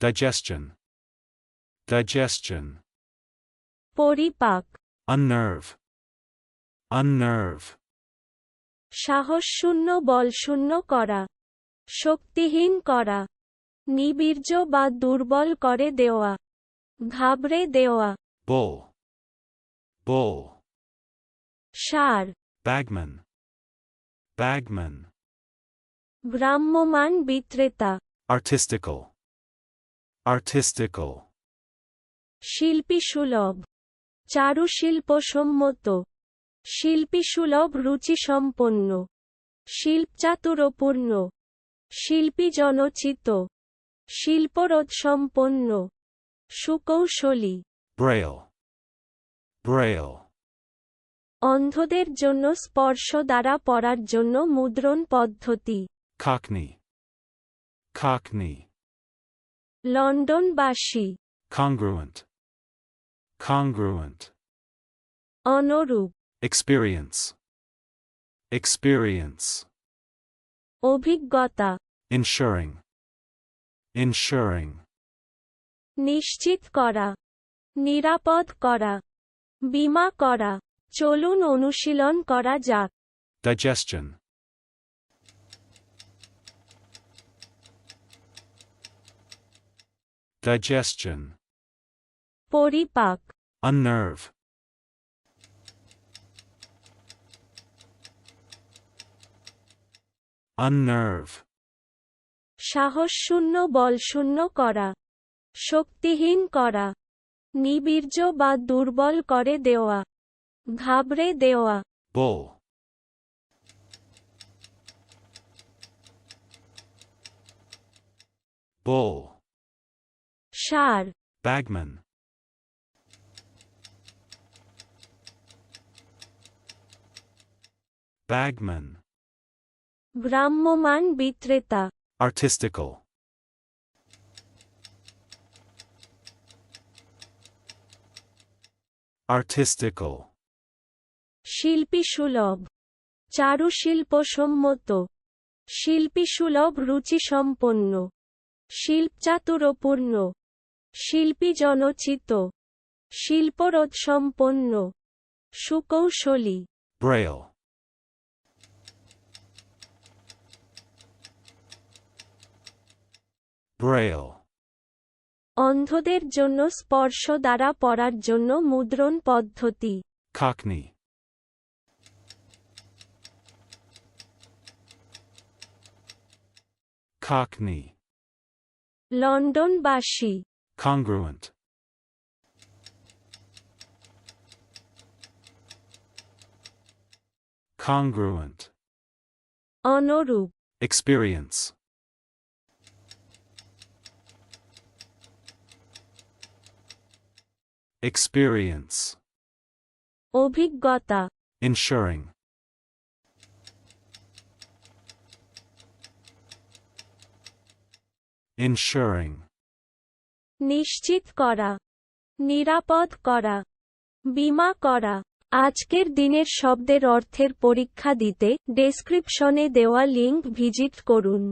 digestion, digestion, পরিপাক unnerve, unnerve, সাহসশূন্য বলশূন্য করা শক্তিহীন করা নিবীর্য বা দুর্বল করে দেওয়া ঘাবড়ে দেওয়া bull, bull, সার bagman, bagman, ভ্রাম্যমান বিক্রেতা artistical, artistical, শিল্পী সুলভ চারুশিল্পসম্মত শিল্পী সুলভ রুচিসম্পন্ন শিল্পচাতুরপূর্ণ শিল্পী জনচিত শিল্পরোধ সম্পন্ন সুকৌশলী braille, braille, অন্ধদের জন্য স্পর্শ দ্বারা পড়ার জন্য মুদ্রণ পদ্ধতি cockney, cockney, লন্ডনবাসী congruent, congruent, অনুরূপ experience, experience, অভিজ্ঞতা ensuring, ensuring, নিশ্চিত করা নিরাপদ করা বীমা করা চলুন অনুশীলন করা যাক digestion, digestion, পরিপাক unnerve, unnerve, সাহসশূন্য বলশূন্য করা শক্তিহীন করা নিবীর্য বা দুর্বল করে দেওয়া ঘাবড়ে দেওয়া bull, bull, সার bagman, bagman, ভ্রাম্যমান বিক্রেতা artistical, artistical, শিল্পী সুলভ চারুশিল্পসম্মত শিল্পী সুলভ রুচিসম্পন্ন শিল্পচাতুরপূর্ণ শিল্পী জনচিত শিল্পরোধ সম্পন্ন সুকৌশলী। Braille, braille, অন্ধদের জন্য স্পর্শ দ্বারা পড়ার জন্য মুদ্রণ পদ্ধতি। Cockney, cockney, লন্ডনবাসী। congruent, congruent, অনুরূপ experience, experience, অভিজ্ঞতা ensuring, ensuring, নিশ্চিত করা, নিরাপদ করা, বিমা করা। আজকের দিনের শব্দের অর্থের পরীক্ষা দিতে ডেসক্রিপশনে দেওয়া লিঙ্ক ভিজিট করুন।